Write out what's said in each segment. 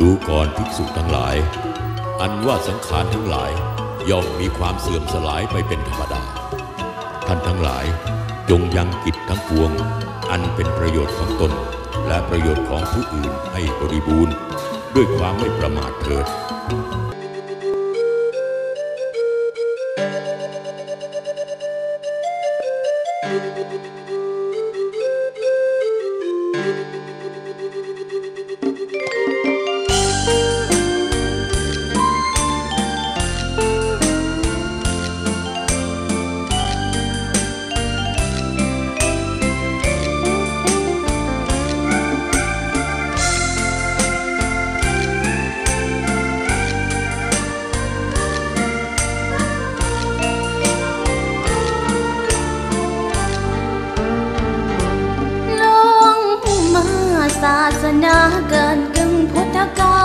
ดูก่อนภิกษุทั้งหลาย อันว่าสังขารทั้งหลายย่อมมีความเสื่อมสลายไปเป็นธรรมดา ท่านทั้งหลายจงยังกิจทั้งปวง อันเป็นประโยชน์ของตน และประโยชน์ของผู้อื่นให้บริบูรณ์ ด้วยความไม่ประมาทเถิดาสนาเกินกึ่งพุทธกา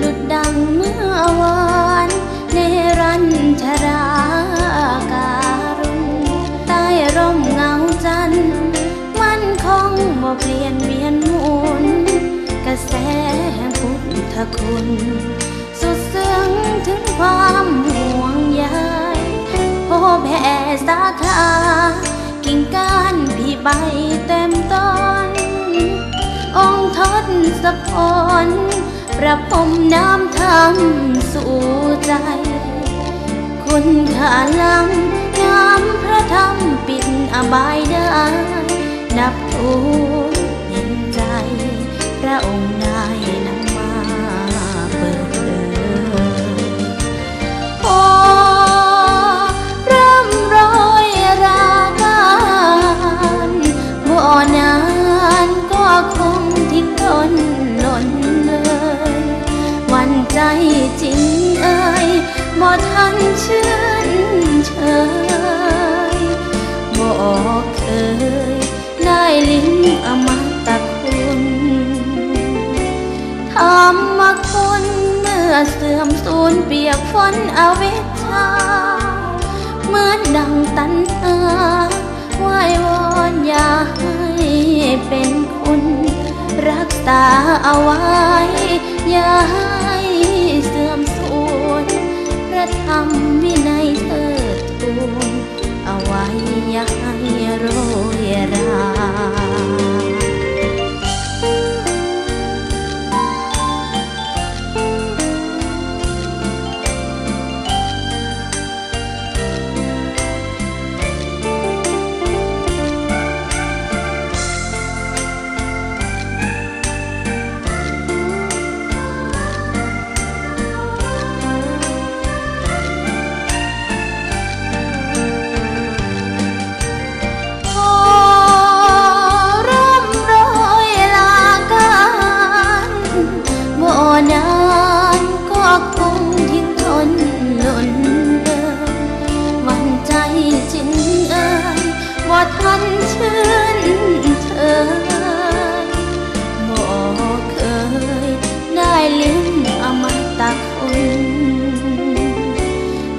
ลุดดังเมื่อวานในรันชราการุณใต้ร่มเงาจันทร์มันคงบ่เปลี่ยนเวียนหมุน กระแสแห่งพุทธคุณ สุดซึ้งถึงความห่วงใยโพแผ่สาขากิ่งก้านพี่ใบเต็ะพรประพรมน้ำธรรมสู่ใจคุณขาลังน้ำพระธรรมปิดอบายได้ นับทูลเห็นใจ พระองค์ได้ นเปียกฝนอเวชชาเหมือนดังตันตาไหววอนอย่าให้เป็นคุณ รักษาเอาไว้ อย่าให้เสื่อมสูญพระธรรมวินัยเธอ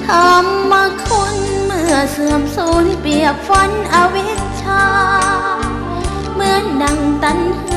ธรรมคุณเมื่อเสื่อมสูญเปียกฝนอวิชชา เหมือนดังตันหา